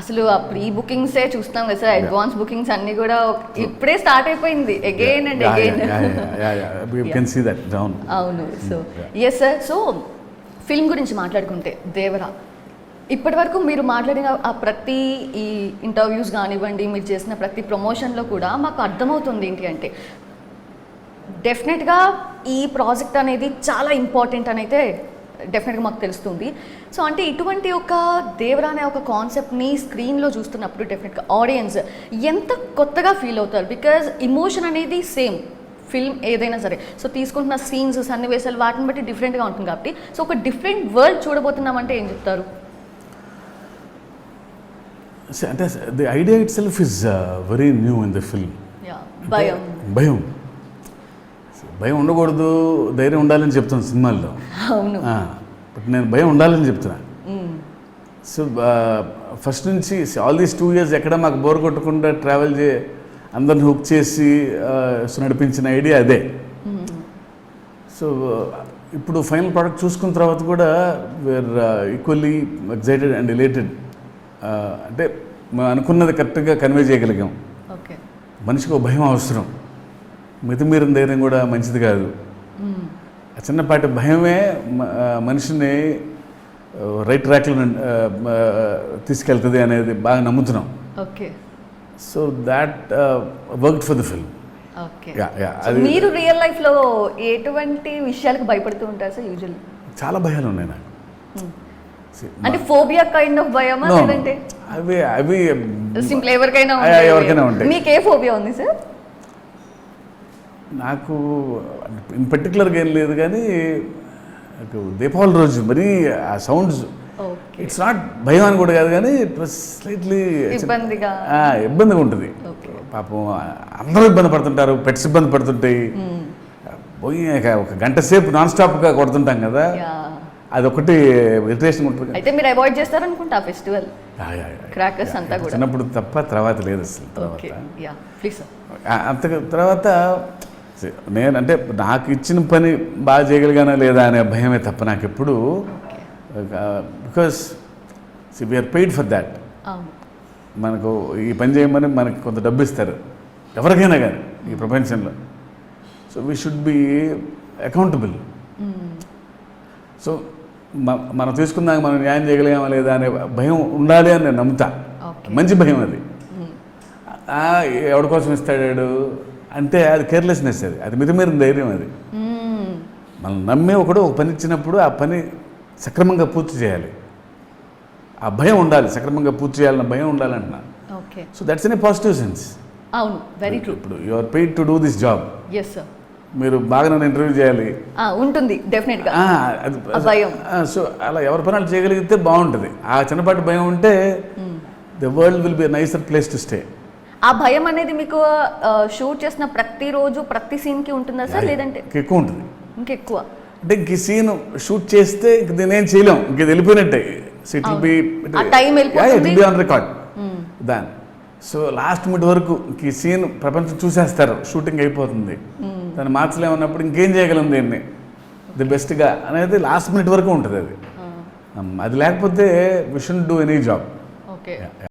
అసలు ఆ ప్రీ బుకింగ్సే చూస్తాం కదా సార్? అడ్వాన్స్ బుకింగ్స్ అన్ని కూడా ఇప్పుడే స్టార్ట్ అయిపోయింది. Again and again you can see that down అవును. So yes sir so film గురించి మాట్లాడుకుంటే దేవరా ఇప్పటి వరకు మీరు మాట్లాడిన ఆ ప్రతి ఈ ఇంటర్వ్యూస్ కానివ్వండి మీరు చేసిన ప్రతి ప్రమోషన్లో కూడా మాకు అర్థమవుతుంది ఏంటి అంటే డెఫినెట్గా ఈ ప్రాజెక్ట్ అనేది చాలా ఇంపార్టెంట్ అని అయితే డెఫినెట్గా మాకు తెలుస్తుంది. సో అంటే ఇటువంటి ఒక దేవరా అనే ఒక కాన్సెప్ట్ని స్క్రీన్లో చూస్తున్నప్పుడు డెఫినెట్గా ఆడియన్స్ ఎంత కొత్తగా ఫీల్ అవుతారు? బికాజ్ ఇమోషన్ అనేది సేమ్ ఫిల్మ్ ఏదైనా సరే. సో తీసుకుంటున్న సీన్స్ సన్నివేశాలు వాటిని బట్టి డిఫరెంట్గా ఉంటుంది కాబట్టి. సో ఒక డిఫరెంట్ వరల్డ్ చూడబోతున్నామంటే ఏం చెప్తారు? అంటే the idea itself is very new in the film భయం. భయం. భయం ఉండకూడదు ధైర్యం ఉండాలని చెప్తాను సినిమాల్లో. అవును. బట్ నేను భయం ఉండాలని చెప్తున్నా. సో ఫస్ట్ నుంచి ఆల్ దీస్ టూ ఇయర్స్ ఎక్కడ మాకు బోర్ కొట్టకుండా ట్రావెల్ చే అందరిని హుక్ చేసి నడిపించిన ఐడియా అదే. సో ఇప్పుడు ఫైనల్ ప్రోడక్ట్ చూసుకున్న తర్వాత కూడా where equally excited and related అంటే అనుకున్నది కరెక్ట్గా కన్వే చేయగలిగాం. ఓకే. మనిషికి ఒక భయం అవసరం. మితిమీరిన ధైర్యం కూడా మంచిది కాదు. చిన్నపాటి భయమే మనిషిని రైట్ ట్రాక్లో తీసుకెళ్తుంది అనేది బాగా నమ్ముతున్నాం. Okay. So that work for the film మీరు రియల్ లైఫ్లో ఎటువంటి విషయాలకు భయపడుతూ ఉంటారు సార్ యూజువల్లీ చాలా భయాలు ఉన్నాయి నాకు. అంటే ఫోబియా కైండ్ ఆఫ్ భయమా లేదంటే? అవి అవి సింపుల్ ఎవరికైనా. ఎవరికైనా ఉంటాయి. మీకు ఏ ఫోబియా ఉంది సార్? నాకు ఇన్ పర్టికులర్గా ఏం లేదు కానీ నాకు దీపావళి రోజు మరీ ఆ సౌండ్స్ ఇట్స్ నాట్ భయం అని కూడా కాదు కానీ ఇట్ వాస్ స్లైట్లీ ఇబ్బందిగా. ఉంటుంది. పాపం అందరూ ఇబ్బంది పడుతుంటారు పెట్స్ ఇబ్బంది పడుతుంటాయి. పోయి ఇక ఒక గంట సేపు నాన్ స్టాప్గా కొడుతుంటాం కదా. అదొకటి ఇరిటేషన్ ఉంటుంది. అయితే మీరు avoid చేస్తారనుకుంటా festival yeah, yeah, yeah. Crackers అంతా కూడా. చిన్నప్పుడు తప్ప తర్వాత లేదు అసలు తర్వాత. అంత తర్వాత నేను అంటే నాకు ఇచ్చిన పని బాగా చేయగలిగానా లేదా అనే భయమే తప్ప నాకు ఎప్పుడు because we are paid for that మనకు ఈ పని చేయమని మనకి కొంత డబ్బు ఇస్తారు ఎవరికైనా కానీ ఈ ప్రపంచంలో. So we should be accountable so మనం తీసుకున్నాక మనం న్యాయం చేయగలిగామా లేదా అనే భయం ఉండాలి అని నేను నమ్ముతా. మంచి భయం అది. ఎవడి కోసం ఇస్తాడాడు అంటే అది కేర్లెస్నెస్ అది. అది మితిమీరిన ధైర్యం అది. మనం నమ్మే ఒకడు ఒక పని ఇచ్చినప్పుడు ఆ పని సక్రమంగా పూర్తి చేయాలి. ఆ భయం ఉండాలి సక్రమంగా పూర్తి చేయాలన్న భయం ఉండాలంటున్నా. Okay. So that's in a positive sense అవును వెరీ ట్రూ ఇప్పుడు you are paid to do this job yes sir మీరు బాగా నన్ను ఇంటర్వ్యూ చేయాలి. ఉంటుంది డెఫినెట్గా. ఆ, అది- ఆ భయం. సో అలా ఎవరి పనులు చేయగలిగితే బాగుంటుంది. ఆ చిన్నపాటి భయం ఉంటే the world will be nicer place to stay ఆ భయం అనేది మీకు షూట్ చేసిన ప్రతి రోజు ప్రతి సీన్కి ఉంటుందా సార్? లేదంటే ఎక్కువ ఉంటుంది. ఇంకెక్కువ? అంటే ఇంక ఈ సీన్ షూట్ చేస్తే ఇంక నేనేం చేయలేం. ఇంక వెళ్ళిపోయినట్టే. ఇట్ బి వెళ్ళిపోతుంది. Be on record. Than. So last minute వరకు ఈ సీన్ ప్రపంచం చూసేస్తారు. షూటింగ్ అయిపోతుంది. దాన్ని మార్చలేమన్నప్పుడు ఇంకేం చేయగలం దీన్ని? ది బెస్ట్గా అనేది లాస్ట్ మినిట్ వరకు ఉంటుంది అది. అది లేకపోతే we should do any job. Okay.